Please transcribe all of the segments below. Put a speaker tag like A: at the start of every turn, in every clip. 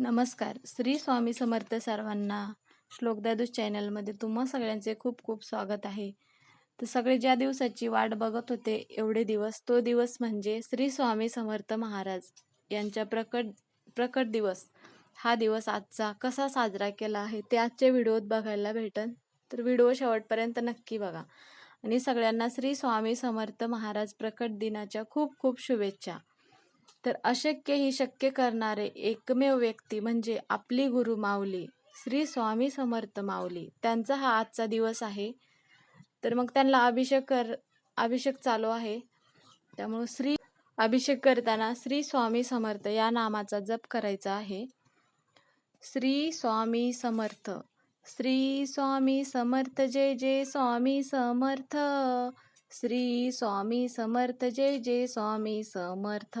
A: नमस्कार. श्री स्वामी समर्थ सर्वांना श्लोकदादूस चॅनलमध्ये तुम्हा सगळ्यांचे खूप खूप स्वागत आहे. तर सगळे ज्या दिवसाची वाट बघत होते एवढे दिवस तो दिवस म्हणजे श्री स्वामी समर्थ महाराज यांच्या प्रकट प्रकट दिवस. हा दिवस आजचा कसा साजरा केला आहे ते आजच्या व्हिडिओत बघायला भेटन. तर व्हिडिओ शेवटपर्यंत नक्की बघा. आणि सगळ्यांना श्री स्वामी समर्थ महाराज प्रकट दिनाच्या खूप खूप शुभेच्छा. तर अशक्य ही शक्य करणारे एकमेव व्यक्ती म्हणजे आपली गुरु माऊली श्री स्वामी समर्थ माऊली. त्यांचा हा आजचा दिवस आहे. तर मग त्यांना अभिषेक कर अभिषेक चालू आहे. त्यामुळं श्री अभिषेक करताना श्री स्वामी समर्थ या नामाचा जप करायचा आहे. श्री स्वामी समर्थ श्री स्वामी समर्थ जय जय स्वामी समर्थ. श्री स्वामी समर्थ जय जय स्वामी समर्थ.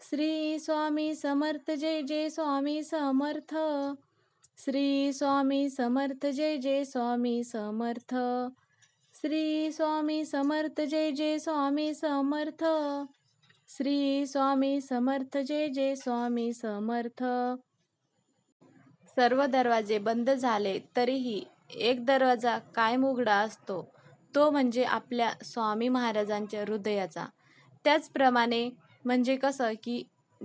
A: श्री स्वामी समर्थ जय जय स्वामी समर्थ. श्री स्वामी समर्थ जय जय स्वामी समर्थ. श्री स्वामी समर्थ जय जय स्वामी समर्थ. श्री स्वामी समर्थ जय जय स्वामी समर्थ. सर्व दरवाजे बंद झाले तरीही एक दरवाजा कायम उघडा असतो. तो म्हणजे आपल्या स्वामी महाराजांच्या हृदयाचा. त्याचप्रमाणे म्हणजे कसं की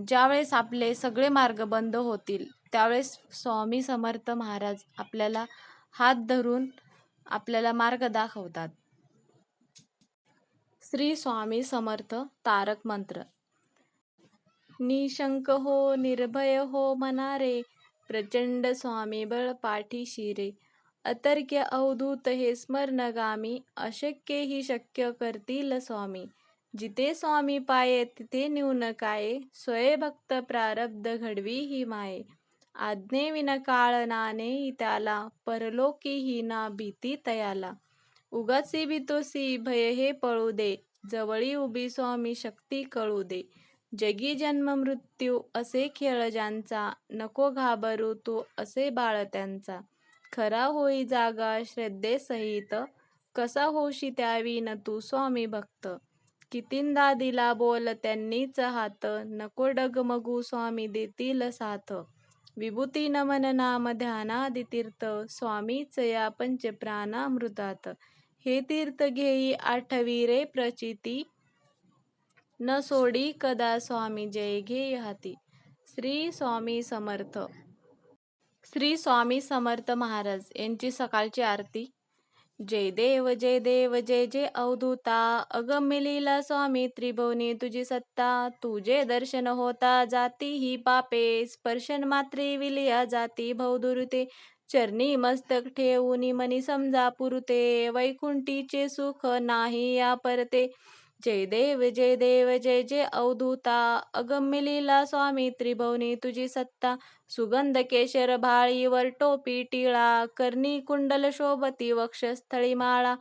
A: ज्यावेळेस आपले सगळे मार्ग बंद होतील त्यावेळेस स्वामी समर्थ महाराज आपल्याला हात धरून आपल्याला मार्ग दाखवतात. श्री स्वामी समर्थ तारक मंत्र. निशंक हो निर्भय हो मनारे प्रचंड स्वामी बळ पाठी शिरे. अतर्क्य अवधूत हे स्मरणगामी अशक्य ही शक्य करतील स्वामी. जिथे स्वामी पाये तिथे न्यून काय. स्वय भक्त प्रारब्ध घडवी ही माये. आज्ञे विन काळ नाने त्याला परलोकी ही ना भीती तयाला. उगाची भीतोसी भय हे पळू दे. जवळी उभी स्वामी शक्ती कळू दे. जगी जन्म मृत्यू असे खेळ ज्यांचा. नको घाबरू तू असे बाळ त्यांचा. खरा होई जागा श्रद्धेसहित कसा होशी न तू स्वामी भक्त. कितींदा दिला बोल त्यांनीच हात. नको डगमगू स्वामी देतील साथ. विभूती नमन नाम ध्यानादि तीर्थ. स्वामीच या पंचप्राणामृतात हे तीर्थ घेई आठवी रे प्रचिती. न सोडी कदा स्वामी जय घे हाती. श्री स्वामी समर्थ. श्री स्वामी समर्थ महाराज यांची सकाळची आरती. जय देव जय देव जय जय अवधूता. अगम्य लीला स्वामी त्रिभुवनी तुझी सत्ता तुझे दर्शन होता जाती ही पापे. स्पर्शन मात्री विलिया जाती भवदुरुते चरणी मस्तक ठेवून मनी समजा पुरते. वैकुंठीचे सुख नाही या परते. जय देव जय देव जय जय अवधूता अगम्य लीला स्वामी त्रिभुवनी तुझी सत्ता सुगंध केशर भाळीवर टोपी टिळा कर्णी कुंडल शोभती वक्षस्थळी माळा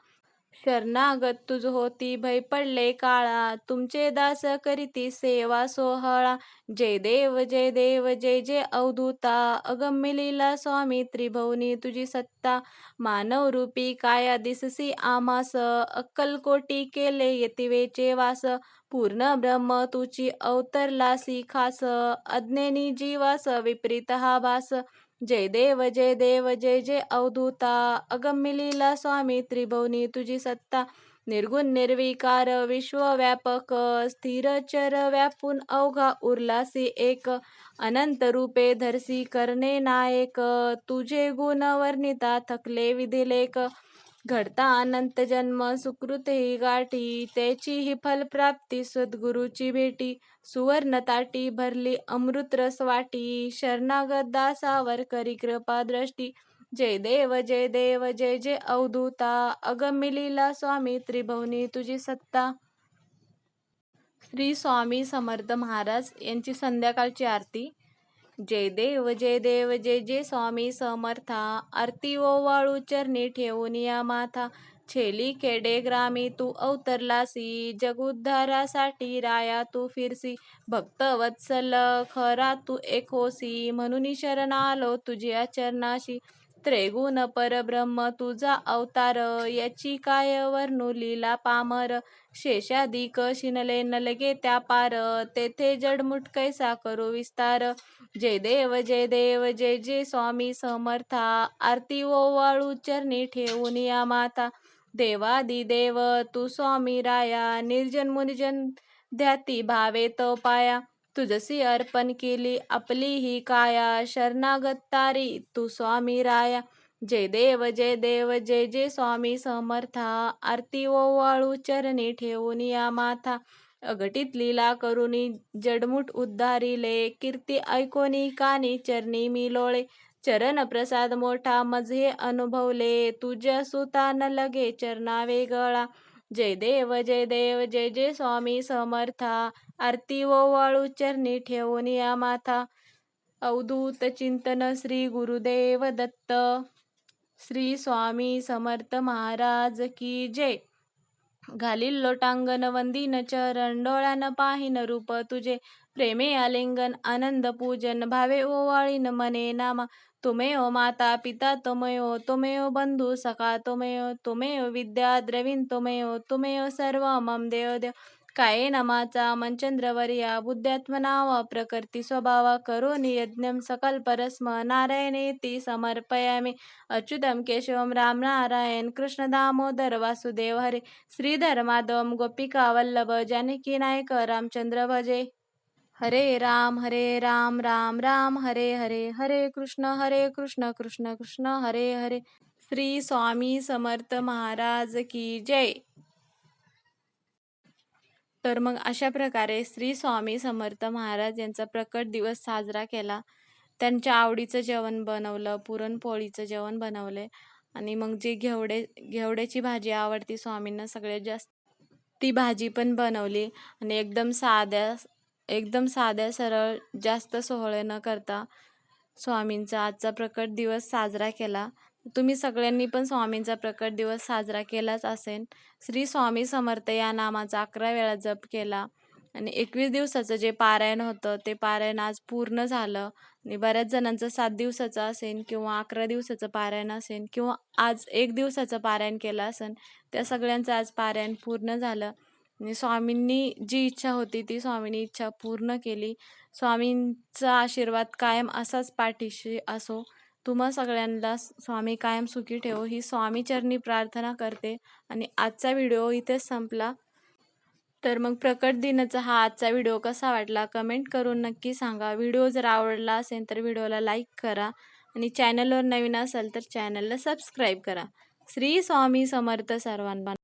A: शरणागत तुझ होती भय पडले काळा. तुमचे दास करीती सेवा सोहळा. जय देव जय देव जय जय अवधूता. अगम्य लीला स्वामी त्रिभुवनी तुझी सत्ता. मानव रूपी काया दिससी आमास. अक्कलकोटी केले यतिवेचे वास. पूर्ण ब्रह्म तुची अवतरलासी खास. अज्ञानी जीवास विपरीत हा भास. जय देव जय देव जय जय अवधूता. अगम्य लीला स्वामी त्रिभुवनी तुझी सत्ता. निर्गुण निर्विकार विश्वव्यापक स्थिरचर व्यापून अवघा उरलासी एक. अनंत रूपे धरसी करणे नायक. तुझे गुण वर्णिता थकले विधिलेख घडता अनंत जन्म सुकृत ही गाठी त्याची ही फलप्राप्ती सद्गुरूची भेटी सुवर्ण ताटी भरली अमृत रस वाटी शरणागत दासावर करी कृपा दृष्टी. जय देव जय देव जय जय अवधूता अगमिलीला स्वामी त्रिभुवनी तुझी सत्ता. श्री स्वामी समर्थ महाराज यांची संध्याकाळची आरती. जय देव जय देव जय जय स्वामी समर्था. आरती ओवाळू चरणी ठेवून या माथा. छेली खेडे ग्रामी तू अवतरलासी. जगुद्धारासाठी राया तू फिरसी. भक्त वत्सल खरा तू एकोसी. म्हणून शरण आलो तुझ्या चरणाशी. त्रेगुण परब्रह्म तुझा अवतार याची काय वर्णू लीला पामर? शेषाधिक शिनले नलगे त्या पार तेथे जडमुट कैसा करू विस्तार. जय देव जय देव जय जय स्वामी समर्था आरती ओवाळू चरणी ठेवून या माता. देवादी देव तू स्वामी राया निर्जन मुनिजन ध्याती भावे तो पाया. तुझसी अर्पण केली आपली ही काया. शरणागत तारी तू स्वामी राया. जय देव जय देव जय जय स्वामी समर्था. आरती ओवाळू चरणी ठेवून या माथा. अघटित लीला करुनी जडमुट उद्धारिले. कीर्ती ऐकोनी कानी चरणी मी लोळे. चरण प्रसाद मोठा मजे अनुभवले. तुझ्या सुता न लगे चरणा वेगळा जय देव जय देव जय जय स्वामी समर्था. आरती ओवाळू चरणी ठेवून या माथा. अवधूत चिंतन श्री गुरुदेव दत्त. श्री स्वामी समर्थ महाराज की जय. घालील लोटांगण वंदीन चरण डोळ्यान पाहिन रूप तुझे प्रेमे आलिंगन आनंद पूजन भावे ओवाळीन मने नामा तुमेव माता पिता तुमयो तुमेव बंधू सखा तुमयो तुमेव विद्या द्रविण तुमयो तुमेव सर्व मम देव देव। काये नमाचा मंचंद्रवर्या बुद्ध्यात्मनाव प्रकृती स्वभावा करोनि यज्ञम सकल परस्म नारायणेती समर्पयामि। अच्युतम केशवम राम नारायण कृष्ण दामोदर वासुदेव हरे। श्रीधर माधवम गोपिका वल्लभ जानकी नायक रामचंद्र भजे। हरे राम हरे राम राम राम हरे हरे। हरे कृष्ण हरे कृष्ण कृष्ण कृष्ण हरे हरे। श्री स्वामी समर्थ महाराज की जय। तर मग अशा प्रकारे श्री स्वामी समर्थ महाराज यांचा प्रकट दिवस साजरा केला. त्यांच्या आवडीचं जेवण बनवलं पुरणपोळीचं जेवण बनवले आणि मग जी घेवडे घेवड्याची भाजी आवडती स्वामींना सगळ्यात जास्त ती भाजी पण बनवली आणि एकदम साध्या एकदम साध्या सरळ जास्त सोहळे न करता स्वामींचा आजचा प्रकट दिवस साजरा केला. तुम्ही सगळ्यांनी पण स्वामींचा प्रकट दिवस साजरा केलाच असेल. श्री स्वामी समर्थ या नामाचा अकरा वेळा जप केला. आणि एकवीस दिवसाचं जे पारायण होतं ते पारायण आज पूर्ण झालं. आणि बऱ्याच जणांचं सात दिवसाचं असेल किंवा अकरा दिवसाचं पारायण असेल किंवा आज एक दिवसाचं पारायण केलं असेल त्या सगळ्यांचं आज पारायण पूर्ण झालं. आणि स्वामींनी जी इच्छा होती ती स्वामींनी इच्छा पूर्ण केली. स्वामींचा आशीर्वाद कायम असाच पाठीशी असो. तुम्हा सगळ्यांना स्वामी कायम सुखी ठेवो. ही स्वामीचरणी प्रार्थना करते. आणि आजचा व्हिडिओ इथेच संपला. तर मग प्रकट दिनाचा हा आजचा व्हिडिओ कसा वाटला? कमेंट करून नक्की सांगा. व्हिडिओ जर आवडला असेल तर व्हिडिओला लाईक करा. आणि चॅनलवर नवीन असाल तर चॅनलला सबस्क्राईब करा. श्री स्वामी समर्थ सर्वांना.